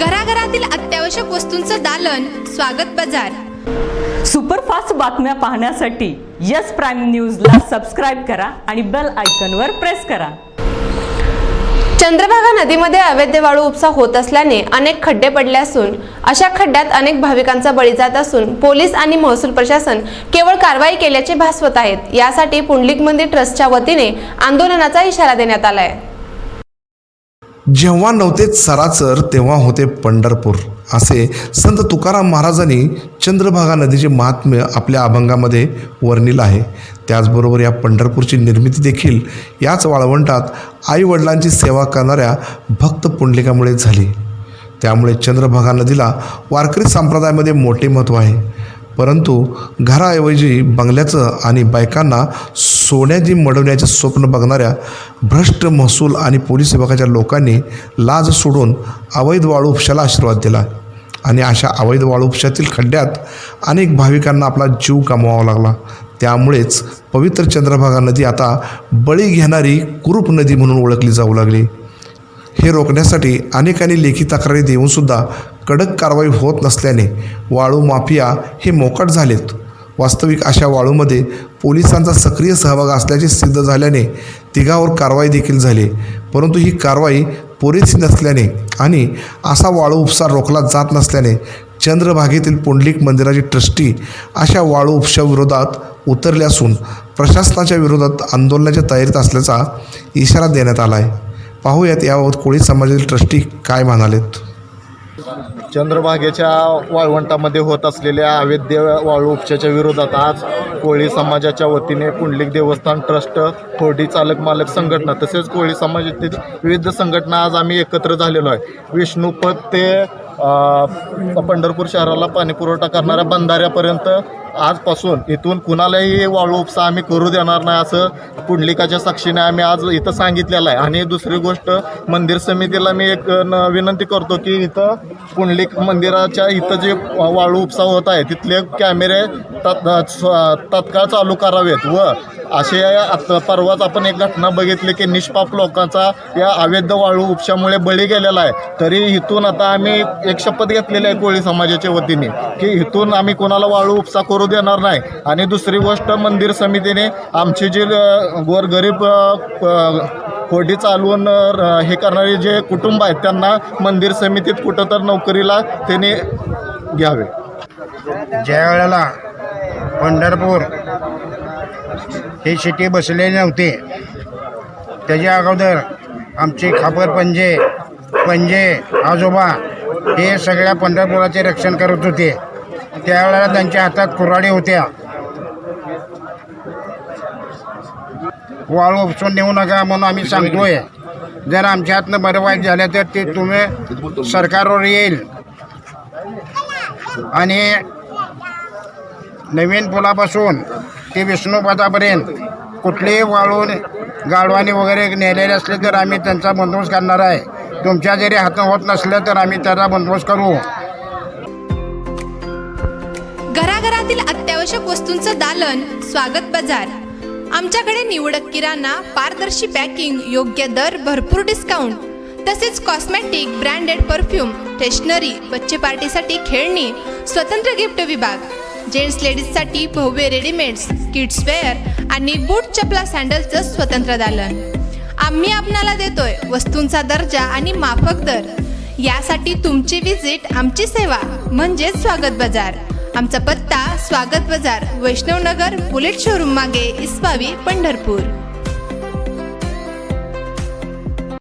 घराघरातील अत्यावश्यक वस्तूंचं दालन स्वागत बाजार. सुपरफास्ट बातम्या पाहण्यासाठी यस प्राईम न्यूजला सबस्क्राईब करा आणि बेल आयकॉनवर प्रेस करा. चंद्रभागा नदीमध्ये अवैध वाळू उपसा होत असल्याने अनेक खड्डे पडले असून अशा खड्ड्यात अनेक भाविकांचा बळी जात असून पोलीस आणि महसूल प्रशासन केवळ कारवाई केल्याचे भासवत आहेत. यासाठी पुंडलिक मंदिर ट्रस्टच्या वतीने आंदोलनाचा इशारा देण्यात आलाय. जेव्हा नव्हते चराचर तेव्हा होते पंढरपूर. असे संत तुकाराम महाराजांनी चंद्रभागा नदीचे महात्म्य आपल्या अभंगामध्ये वर्णिलं आहे. त्याचबरोबर या पंढरपूरची निर्मिती देखील याच वाळवंटात आईवडिलांची सेवा करणाऱ्या भक्त पुंडलिकामुळे झाली. त्यामुळे चंद्रभागा नदीला वारकरी संप्रदायामध्ये मोठे महत्त्व आहे. परंतु घराऐवजी बंगल्याचं आणि बायकांना सोन्याची मडवण्याचे स्वप्न बघणाऱ्या भ्रष्ट महसूल आणि पोलीस विभागाच्या लोकांनी लाज सोडून अवैध वाळू उपशाला आशीर्वाद दिला. आणि अशा अवैध वाळू उपशातील खड्ड्यात अनेक भाविकांना आपला जीव गमवावा लागला. त्यामुळेच पवित्र चंद्रभागा नदी आता बळी घेणारी कुरूप नदी म्हणून ओळखली जाऊ लागली. हे रोखण्यासाठी अनेकांनी लेखी तक्रारी देऊनसुद्धा कडक कारवाई होत नसल्याने वाळू माफिया हे मोकट झालेत. वास्तविक अशा वाळूमध्ये पोलिसांचा सक्रिय सहभाग असल्याचे सिद्ध झाल्याने तिघावर कारवाई देखील झाली. परंतु ही कारवाई पुरेशी नसल्याने आणि असा वाळू उपसार रोखला जात नसल्याने चंद्रभागेतील पुंडलिक मंदिराचे ट्रस्टी अशा वाळू उपशाविरोधात उतरले असून प्रशासनाच्या विरोधात आंदोलनाच्या तयारीत असल्याचा इशारा देण्यात आला आहे पाहूयात याबाबत कोळी समाजातील ट्रस्टी काय म्हणालेत. चंद्रभागेच्या वाळवंटामध्ये होत असलेल्या अवैध वाळू उपशाच्या विरोधात आज कोळी समाजाच्या वतीने पुंडलिक देवस्थान ट्रस्ट होडी चालक मालक संघटना तसेच कोळी समाजातील विविध संघटना आज आम्ही एकत्र झालेलो आहे. विष्णुपद ते पंढरपूर शहराला पाणीपुरवठा करणाऱ्या बंधाऱ्यापर्यंत आजपासून इथून कुणालाही वाळू उपसा आम्ही करू देणार नाही असं पुंडलिकाच्या साक्षीने आम्ही आज इथं सांगितलेलं आहे. आणि दुसरी गोष्ट मंदिर समितीला मी एक न विनंती करतो की इथं पुंडलिक मंदिराच्या इथं जे वाळू उपसा होत आहे तिथले कॅमेरे तत् तत्काळ चालू करावेत व असे आता परवाच आपण एक घटना बघितली की निष्पाप लोकांचा या अवैध वाळू उपशामुळे बळी गेलेला आहे. तरी इथून आता आम्ही एक शपथ घेतलेली आहे कोळी समाजाच्या वतीने की इथून आम्ही कोणाला वाळू उपसा करू देणार नाही. आणि दुसरी गोष्ट मंदिर समितीने आमची जी गोरगरीब कोटी चालवून हे करणारे जे कुटुंब आहेत त्यांना मंदिर समितीत कुठं तर नोकरीला त्यांनी घ्यावे. ज्या वेळेला पंढरपूर हे शिटी बसलेली नव्हते त्याच्या अगोदर आमचे खापर पंजे पंजे आजोबा हे सगळ्या पंढरपुराचे रक्षण करत होते. त्यावेळेला त्यांच्या हातात कुऱ्हाडी होत्या. वाळू उपसून नेऊ नका म्हणून आम्ही सांगतोय. जर आमच्या हातनं बरं वाईट झालं तर ते तुम्ही सरकारवर येईल. आणि नवीन पुलापासून ते विष्णुपदापर्यंत कुठलेही वाळून गाडवानी वगैरे नेलेले असले तर आम्ही त्यांचा बंदोबस्त करणार आहे. तुमच्या जरी हातनं होत नसलं तर आम्ही त्याचा बंदोबस्त करू. घरातील अत्यावश्यक वस्तूंचं दालन स्वागत बाजार. आमच्याकडे निवडक किराणा पारदर्शी पॅकिंग योग्य दर भरपूर डिस्काउंट तसेच कॉस्मॅटिक ब्रँडेड परफ्यूम स्टेशनरी बच्चे पार्टीसाठी खेळणी स्वतंत्र गिफ्ट विभाग. जेंट्स लेडीजसाठी भव्य रेडीमेड्स किड्स वेअर आणि बूट चपला सँडलचं स्वतंत्र दालन. आम्ही आपणाला देतोय वस्तूंचा दर्जा आणि माफक दर. यासाठी तुमची विजिट आमची सेवा म्हणजेच स्वागत बाजार. आमचा पत्ता स्वागत बाजार वैष्णवनगर बुलेट शोरूम मागे इस्पावी पंढरपूर.